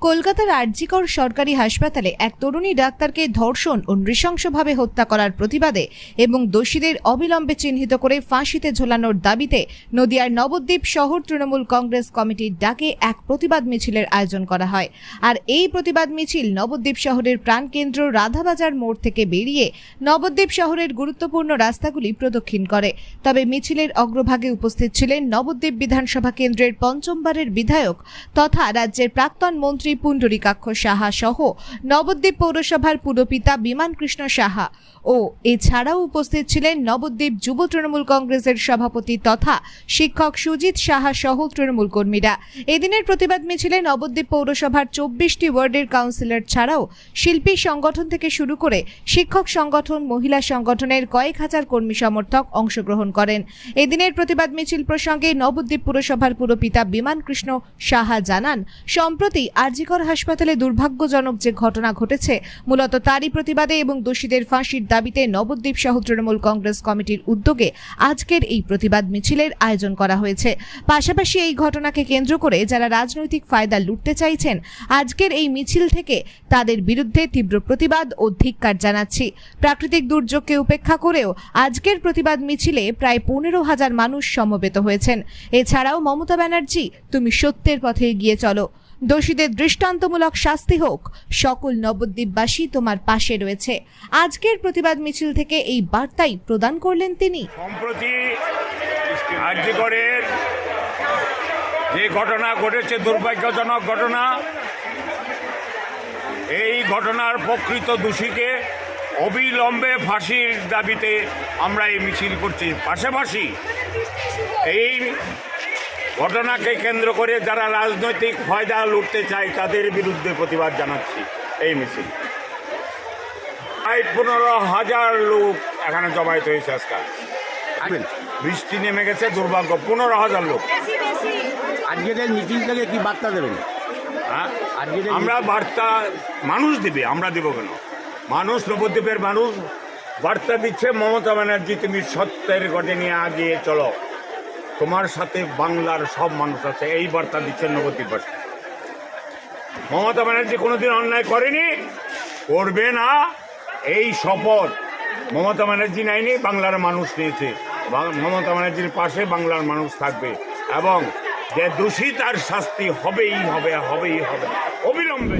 কলকাতার আরজিকর সরকারি হাসপাতালে এক তরুণী ডাক্তারকে ধর্ষণ ও নৃশংসভাবে হত্যা করার প্রতিবাদে এবং দোষীদের অবিলম্বে চিহ্নিত করে ফাঁসিতে ঝোলানোর দাবিতে নদিয়ার নবদ্বীপ শহর তৃণমূল কংগ্রেস কমিটির ডাকে এক প্রতিবাদ মিছিলের আয়োজন করা হয়। আর এই প্রতিবাদ মিছিল নবদ্বীপ শহরের প্রাণকেন্দ্র রাধাবাজার মোড় থেকে বেরিয়ে নবদ্বীপ শহরের গুরুত্বপূর্ণ রাস্তাগুলি প্রদক্ষিণ করে। তবে মিছিলের অগ্রভাগে উপস্থিত ছিলেন নবদ্বীপ বিধানসভা কেন্দ্রের পঞ্চমবারের বিধায়ক তথা রাজ্যের প্রাক্তন মন্ত্রী পুণ্ডরীকাক্ষ সাহা সহ নবদ্বীপ পৌরসভার পুরপিতা বিমান কৃষ্ণ সাহা ও এছাড়াও উপস্থিত ছিলেন নবদ্বীপ যুব তৃণমূল কংগ্রেসের সভাপতি তথা শিক্ষক সুজিত সাহা সহ তৃণমূল কর্মীরা। এদিনের প্রতিবাদ মিছিলে নবদ্বীপ পৌরসভার চব্বিশটি ওয়ার্ডের কাউন্সিলর ছাড়াও শিল্পী সংগঠন থেকে শুরু করে শিক্ষক সংগঠন, মহিলা সংগঠনের কয়েক হাজার কর্মী সমর্থক অংশগ্রহণ করেন। এদিনের প্রতিবাদ মিছিল প্রসঙ্গে নবদ্বীপ পুরসভার পুরপিতা বিমান কৃষ্ণ সাহা জানান, সম্প্রতি আরজিকর হাসপাতালে দুর্ভাগ্যজনক যে ঘটনা ঘটেছে, মূলত তারই প্রতিবাদে এবং দোষীদের ফাঁসির দাবিতে নবদ্বীপ সহ তৃণমূল কংগ্রেস কমিটির উদ্যোগে আজকের এই প্রতিবাদ মিছিলের আয়োজন করা হয়েছে। পাশাপাশি এই ঘটনাকে কেন্দ্র করে যারা রাজনৈতিক ফায়দা লুটতে চাইছেন, আজকের এই মিছিল থেকে তাদের বিরুদ্ধে তীব্র প্রতিবাদ ও ধিক্কার জানাচ্ছি। প্রাকৃতিক দুর্যোগকে উপেক্ষা করেও আজকের প্রতিবাদ মিছিলে প্রায় পনেরো হাজার মানুষ সমবেত হয়েছেন। এছাড়াও মমতা ব্যানার্জি, তুমি সত্যের পথে এগিয়ে চলো। দোষীদের দৃষ্টান্তমূলক শাস্তি হোক, সকল নবদ্বীপবাসী তোমার পাশে রয়েছে। আজকের প্রতিবাদ মিছিল থেকে এই বার্তাই প্রদান করলেন তিনি। সম্প্রতি যে ঘটনা ঘটেছে, দুর্ভাগ্যজনক ঘটনা, এই ঘটনার প্রকৃত দোষীকে অবিলম্বে ফাঁসির দাবিতে আমরা এই মিছিল করছি। পাশাপাশি এই ঘটনাকে কেন্দ্র করে যারা রাজনৈতিক ফায়দা লুটতে চায় তাদের বিরুদ্ধে প্রতিবাদ জানাচ্ছি। এই মিছিল। প্রায় পনেরো হাজার লোক এখানে জমায়েত হয়েছে আজকাল। বৃষ্টি নেমে গেছে দুর্ভাগ্য। পনেরো হাজার লোক। আজকের মিটিং থেকে কি বার্তা দেবেন? হ্যাঁ? আমরা বার্তা মানুষ দিবে আমরা দেব কেন? মানুষ নবদ্বীপের মানুষ বার্তা দিচ্ছে মমতা ব্যানার্জি তুমি সত্যের গঠে নিয়ে আগিয়ে চলো। তোমার সাথে বাংলার সব মানুষ আছে, এই বার্তা দিচ্ছে নবদ্বীপবাসী মমতা ব্যানার্জি কোনোদিন অন্যায় করেনি, করবে না, এই শপথ মমতা ব্যানার্জি নেয়নি, বাংলার মানুষ নিয়েছে। মমতা ব্যানার্জির পাশে বাংলার মানুষ থাকবে এবং যে দোষী তার শাস্তি হবেই হবে হবেই হবে। অবিলম্বে।